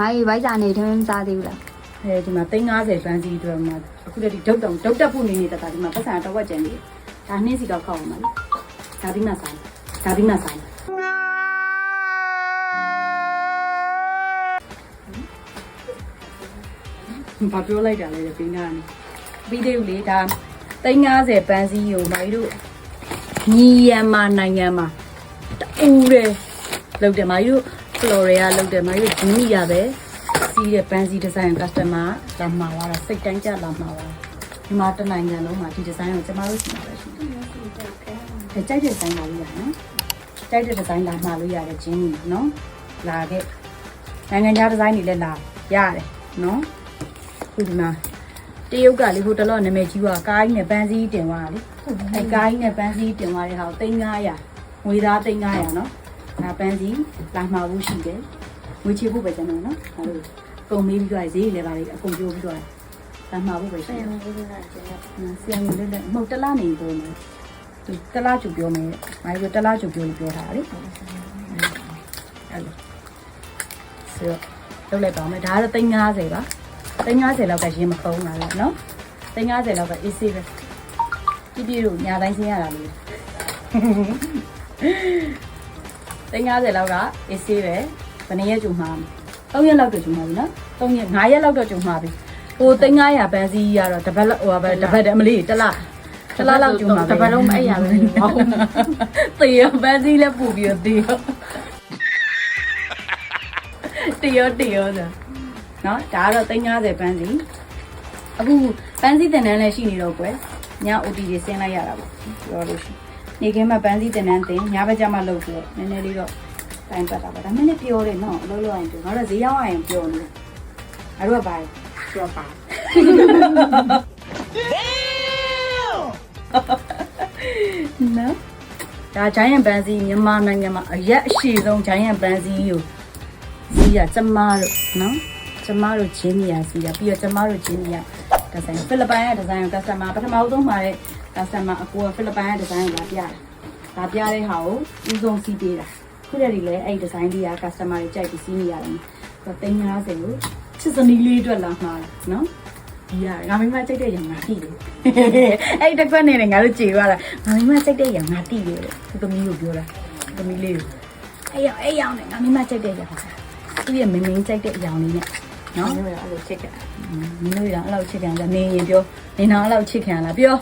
ဘာကြီးဘိုက်စာနေထမင်းမစားသေးဘူးလားအဲဒီမှာ350ပန်းစီအတွက်မှာအခုတည်းဒုတ်တောင်ဒုတ်တက်ဖို့နေနေတာဒီမှာပတ်စံတော့ဝက်ကျန်နေဒါနှင်းစီတော့ခောက်အောင်ပါလေဒါပြီးမှဆိုင်ဒါပြီးမှဆိုင်ဘာပြောလိုက်တာလဲပြင်းကနေပြီးသေးဘူးလေဒါ350ပန်းစီကိုမိုင်းတို့ညီယမ်မာနိုင်ငံမှာတူတယ်လောက်တယ်မိုင်းတို့ ဖလော်ရီယာလောက်တယ်မိုင်းတို့ဂျင်းနီယာပဲစီးတဲ့ပန်းစီဒီဇိုင်းကစတမာလာမှာလာတာစိတ်တိုင်းကြလာမှာပါဒီမှာတနိုင်ငံလုံးမှာဒီဒီဇိုင်းကိုကျမတို့စီမှာပဲရှိတယ်ဒါကြိုက်တဲ့ဒီဇိုင်းလာလို့ရတယ်နော်ကြိုက်တဲ့ဒီဇိုင်းလာမှာလို့ရတယ်ဂျင်းနီနော်လာခဲ့နိုင်ငံခြားဒီဇိုင်းတွေလည်းလာရတယ်နော်ခုဒီမှာတရုတ်ကလေဟိုတလော့နာမည်ကြီးကကားကြီးနဲ့ပန်းစည်းတင်သွားတာလေအဲကားကြီးနဲ့ပန်းစည်းတင်သွားတဲ့ဟာကို3900ငွေသား3900နော် ဒါပန်းစည်းလာမှာဘူးရှိတယ်ငွေချေဖို့ပဲကျွန်တော်နော်ဟိုကုန်မေးပြီးတော့ဈေးလည်းပါလေအကုန်ပြောပြီးတော့လာမှာဘူးပဲရှိတယ်ဆရာကြီးလည်းမဟုတ်တလားနေပြောမယ်သူတလားကျူပြောမယ်မာကြီးကတလားကျူပြောလို့ပြောတာလေအဲ့လိုဆိုတော့လောက်လိုက်ပါမယ်ဒါကတော့350ပါ350လောက်ကရင်းမကုန်းတာလေနော်350လောက်က AC ပဲပြပြတို့ညာတိုင်းဆင်းရတာလေ 350လောက်က AC ပဲဘယ်နှစ်ရက်ကျုံမှာ3ရက်လောက်တော့ကျုံမှာပြီနော်3ရက်5ရက်လောက်တော့ကျုံမှာပြီဟို350ပန်းစီရတော့တပတ်လောက်ဟိုပါတပတ်တည်းမလေးတလားတလားလောက်ကျုံမှာပဲတပတ်လုံးအဲ့ရပဲဟောတေရပန်းစီလည်းပူပြီးတော့တေရတေရတေရဆိုနော်ဒါကတော့350ပန်းစီအခုပန်းစီတင်တန်းလည်းရှိနေတော့ကွယ်ည OT တွေဆင်းလိုက်ရတာပေါ့ပြောလို့ရှိရင် နေခင်းမှာပန်းစီတင်တန်းတင်ညဘက်ကျမှလုပ်ဆိုတော့နည်းနည်းလေးတော့တိုင်းပတ်တာပါဒါမှလည်းပြောတယ်နော်အလုပ်လုပ်ရင်ပြောငါတို့ဈေးရောက်ရင်ပြောနေတယ်ငါတို့ကပါပြောပါနော်ဒါဂျိုင်းယန်ပန်းစီမြန်မာနိုင်ငံမှာအရက်အရှိဆုံးဂျိုင်းယန်ပန်းစီကိုစီးရကျမတို့နော်ကျမတို့ဂျင်းနီယာစီးရပြီးတော့ကျမတို့ဂျင်းနီယာဒီဇိုင်းဖိလစ်ပိုင်ရဲ့ဒီဇိုင်းကိုကစတမာပထမဆုံးမှာတဲ့ ကစတမာအကိုကဖိလစ်ပိုင်ရဲ့ဒီဇိုင်းကိုလာပြတာလာပြတဲ့ဟာကိုဥဆုံးစီးပေးတာခုတည်းဒီလေအဲ့ဒီဒီဇိုင်းလေးကကစတမာတွေကြိုက်ပြီးစီးနေရတယ်ဆိုတော့350ကိုချစ်စနီးလေးအတွက်လာမှာနော်ဒီရငါမိမကြိုက်တဲ့ရံငါတိတယ်အဲ့ဒီတစ်ခွက်နေနဲ့ငါတို့ကြေသွားတာငါမိမကြိုက်တဲ့ရံငါတိတယ်သူသမီးကိုပြောတာသမီးလေးကိုအဲ့ရောင်အဲ့ရောင်နဲ့ငါမိမကြိုက်တဲ့ရံသူရဲ့မင်းမင်းကြိုက်တဲ့အရောင်လေးနဲ့နော်အဲ့လိုချစ်ကြမင်းတို့ရအဲ့လောက်ချစ်ခံကြနေရင်ပြောနေတော့အဲ့လောက်ချစ်ခံလားပြော